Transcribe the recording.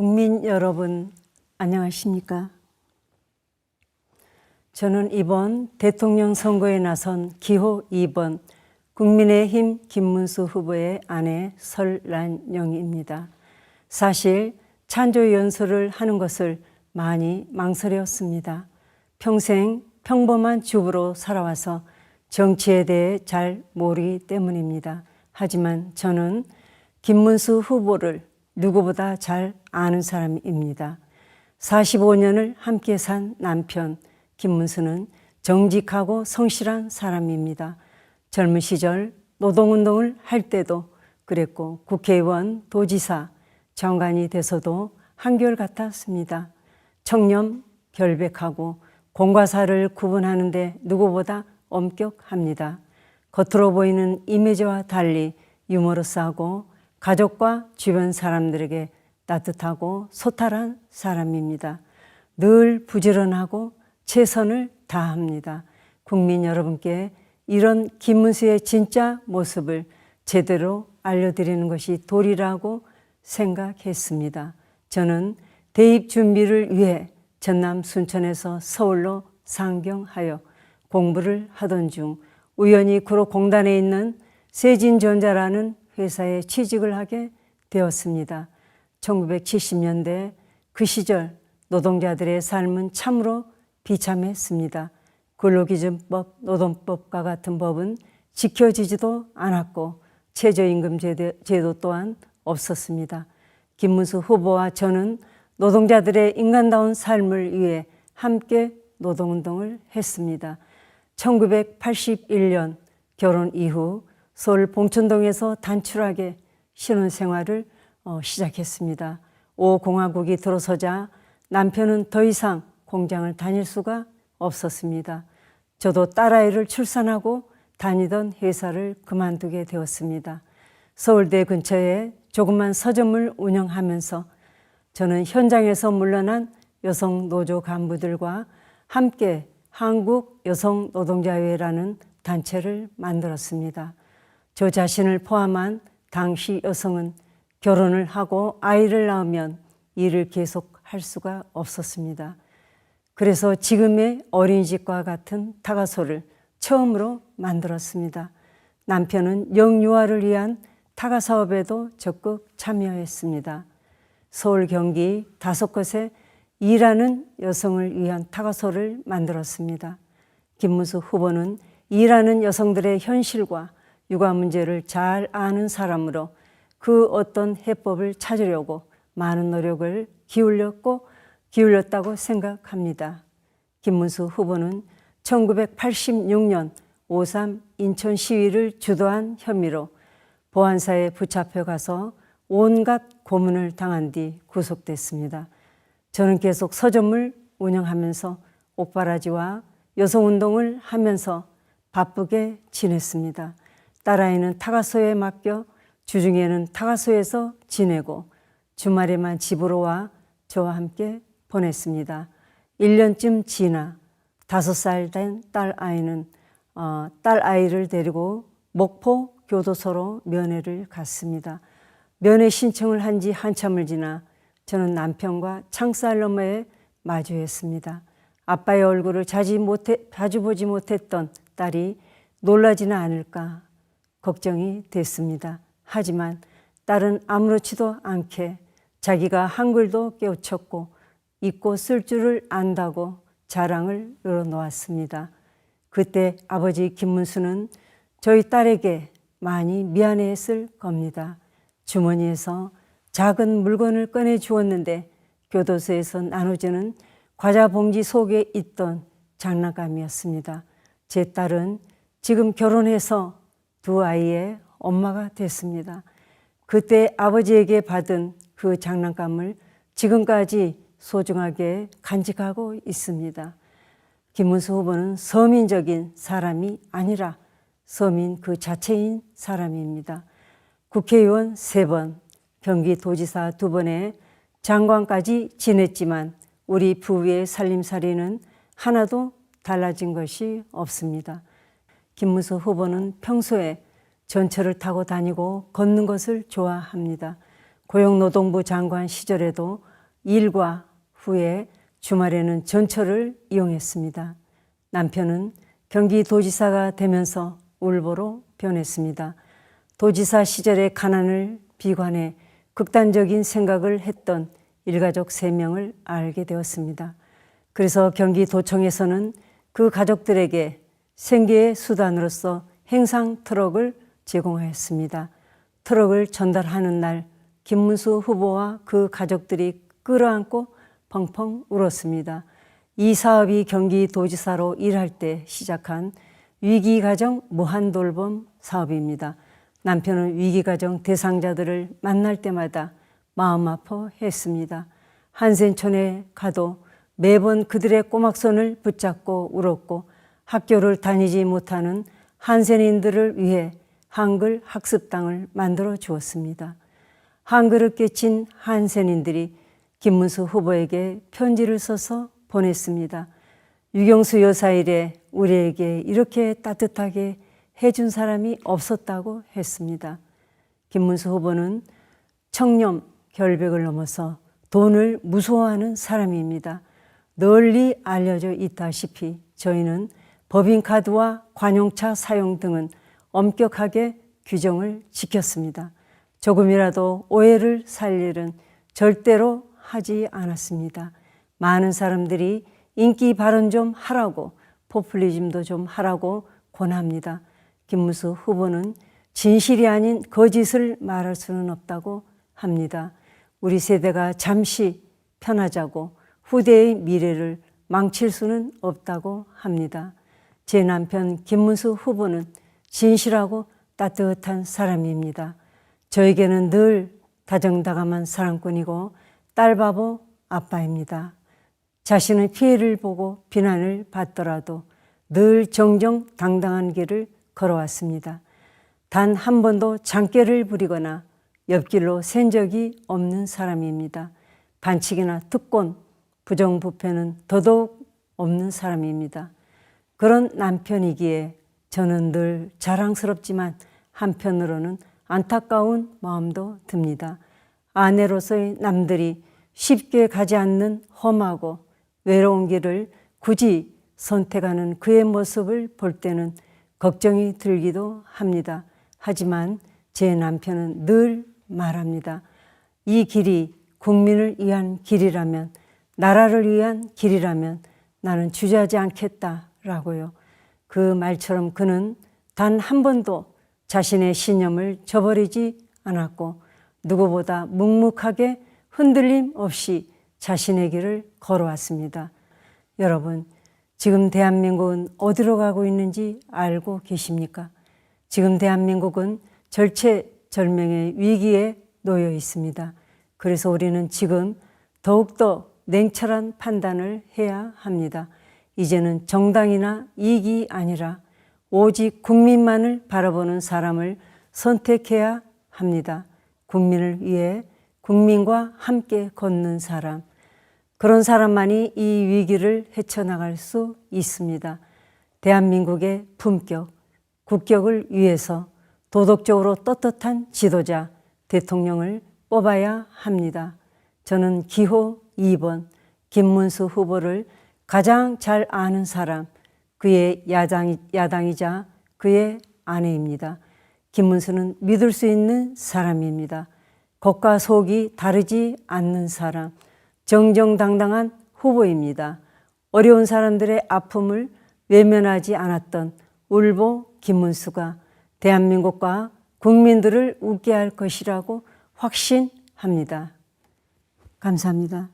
국민 여러분, 안녕하십니까? 저는 이번 대통령 선거에 나선 기호 2번 국민의힘 김문수 후보의 아내 설란영입니다. 사실 찬조 연설을 하는 것을 많이 망설였습니다. 평생 평범한 주부로 살아와서 정치에 대해 잘 모르기 때문입니다. 하지만 저는 김문수 후보를 누구보다 잘 아는 사람입니다. 45년을 함께 산 남편 김문수는 정직하고 성실한 사람입니다. 젊은 시절 노동운동을 할 때도 그랬고 국회의원, 도지사, 장관이 돼서도 한결같았습니다. 청렴, 결백하고 공과사를 구분하는데 누구보다 엄격합니다. 겉으로 보이는 이미지와 달리 유머러스하고 가족과 주변 사람들에게 따뜻하고 소탈한 사람입니다. 늘 부지런하고 최선을 다합니다. 국민 여러분께 이런 김문수의 진짜 모습을 제대로 알려드리는 것이 도리라고 생각했습니다. 저는 대입 준비를 위해 전남 순천에서 서울로 상경하여 공부를 하던 중 우연히 구로공단에 있는 세진전자라는 회사에 취직을 하게 되었습니다. 1970년대 그 시절 노동자들의 삶은 참으로 비참했습니다. 근로기준법, 노동법과 같은 법은 지켜지지도 않았고 최저임금 제도, 또한 없었습니다. 김문수 후보와 저는 노동자들의 인간다운 삶을 위해 함께 노동운동을 했습니다. 1981년 결혼 이후 서울 봉천동에서 단출하게 신혼생활을 어, 시작했습니다. 오 공화국이 들어서자 남편은 더 이상 공장을 다닐 수가 없었습니다. 저도 딸아이를 출산하고 다니던 회사를 그만두게 되었습니다. 서울대 근처에 조그만 서점을 운영하면서 저는 현장에서 물러난 여성 노조 간부들과 함께 한국 여성 노동자회라는 단체를 만들었습니다. 저 자신을 포함한 당시 여성은 결혼을 하고 아이를 낳으면 일을 계속할 수가 없었습니다. 그래서 지금의 어린이집과 같은 타가소를 처음으로 만들었습니다. 남편은 영유아를 위한 타가 사업에도 적극 참여했습니다. 서울 경기 다섯 곳에 일하는 여성을 위한 타가소를 만들었습니다. 김문수 후보는 일하는 여성들의 현실과 육아 문제를 잘 아는 사람으로 그 어떤 해법을 찾으려고 많은 노력을 기울였고 기울였다고 생각합니다. 김문수 후보는 1986년 5.3 인천 시위를 주도한 혐의로 보안사에 붙잡혀 가서 온갖 고문을 당한 뒤 구속됐습니다. 저는 계속 서점을 운영하면서 옥바라지와 여성운동을 하면서 바쁘게 지냈습니다. 딸아이는 타가소에 맡겨 주중에는 타가소에서 지내고 주말에만 집으로 와 저와 함께 보냈습니다. 1년쯤 지나 다섯 살된 딸아이는 어, 딸아이를 데리고 목포 교도소로 면회를 갔습니다. 면회 신청을 한 지 한참을 지나 저는 남편과 창살 너머에 마주했습니다. 아빠의 얼굴을 자주, 못해, 자주 보지 못했던 딸이 놀라지는 않을까 걱정이 됐습니다. 하지만 딸은 아무렇지도 않게 자기가 한글도 깨우쳤고 읽고 쓸 줄을 안다고 자랑을 늘어놓았습니다. 그때 아버지 김문수는 저희 딸에게 많이 미안해했을 겁니다. 주머니에서 작은 물건을 꺼내 주었는데 교도소에서 나눠주는 과자 봉지 속에 있던 장난감이었습니다. 제 딸은 지금 결혼해서 두 아이의 엄마가 됐습니다. 그때 아버지에게 받은 그 장난감을 지금까지 소중하게 간직하고 있습니다. 김문수 후보는 서민적인 사람이 아니라 서민 그 자체인 사람입니다. 국회의원 세 번, 경기도지사 두 번에 장관까지 지냈지만 우리 부부의 살림살이는 하나도 달라진 것이 없습니다. 김문수 후보는 평소에 전철을 타고 다니고 걷는 것을 좋아합니다. 고용노동부 장관 시절에도 일과 후에 주말에는 전철을 이용했습니다. 남편은 경기도지사가 되면서 울보로 변했습니다. 도지사 시절의 가난을 비관해 극단적인 생각을 했던 일가족 세명을 알게 되었습니다. 그래서 경기도청에서는 그 가족들에게 생계의 수단으로서 행상 트럭을 제공하였습니다. 트럭을 전달하는 날 김문수 후보와 그 가족들이 끌어안고 펑펑 울었습니다. 이 사업이 경기도지사로 일할 때 시작한 위기가정 무한돌봄 사업입니다. 남편은 위기가정 대상자들을 만날 때마다 마음 아파 했습니다. 한센촌에 가도 매번 그들의 꼬막손을 붙잡고 울었고 학교를 다니지 못하는 한센인들을 위해 한글 학습당을 만들어 주었습니다. 한글을 깨친 한센인들이 김문수 후보에게 편지를 써서 보냈습니다. 유경수 여사 일에 우리에게 이렇게 따뜻하게 해준 사람이 없었다고 했습니다. 김문수 후보는 청렴, 결백을 넘어서 돈을 무서워하는 사람입니다. 널리 알려져 있다시피 저희는 법인카드와 관용차 사용 등은 엄격하게 규정을 지켰습니다. 조금이라도 오해를 살 일은 절대로 하지 않았습니다. 많은 사람들이 인기 발언 좀 하라고 포퓰리즘도 좀 하라고 권합니다. 김무수 후보는 진실이 아닌 거짓을 말할 수는 없다고 합니다. 우리 세대가 잠시 편하자고 후대의 미래를 망칠 수는 없다고 합니다. 제 남편 김문수 후보는 진실하고 따뜻한 사람입니다. 저에게는 늘 다정다감한 사랑꾼이고 딸바보 아빠입니다. 자신의 피해를 보고 비난을 받더라도 늘 정정당당한 길을 걸어왔습니다. 단 한 번도 장깨를 부리거나 옆길로 샌 적이 없는 사람입니다. 반칙이나 특권, 부정부패는 더더욱 없는 사람입니다. 그런 남편이기에 저는 늘 자랑스럽지만 한편으로는 안타까운 마음도 듭니다. 아내로서의 남들이 쉽게 가지 않는 험하고 외로운 길을 굳이 선택하는 그의 모습을 볼 때는 걱정이 들기도 합니다. 하지만 제 남편은 늘 말합니다. 이 길이 국민을 위한 길이라면, 나라를 위한 길이라면 나는 주저하지 않겠다 라고요. 그 말처럼 그는 단 한 번도 자신의 신념을 저버리지 않았고 누구보다 묵묵하게 흔들림 없이 자신의 길을 걸어왔습니다. 여러분, 지금 대한민국은 어디로 가고 있는지 알고 계십니까? 지금 대한민국은 절체절명의 위기에 놓여 있습니다. 그래서 우리는 지금 더욱더 냉철한 판단을 해야 합니다. 이제는 정당이나 이익이 아니라 오직 국민만을 바라보는 사람을 선택해야 합니다. 국민을 위해 국민과 함께 걷는 사람. 그런 사람만이 이 위기를 헤쳐나갈 수 있습니다. 대한민국의 품격, 국격을 위해서 도덕적으로 떳떳한 지도자, 대통령을 뽑아야 합니다. 저는 기호 2번 김문수 후보를 가장 잘 아는 사람, 그의 야당, 야당이자 그의 아내입니다. 김문수는 믿을 수 있는 사람입니다. 겉과 속이 다르지 않는 사람, 정정당당한 후보입니다. 어려운 사람들의 아픔을 외면하지 않았던 울보 김문수가 대한민국과 국민들을 웃게 할 것이라고 확신합니다. 감사합니다.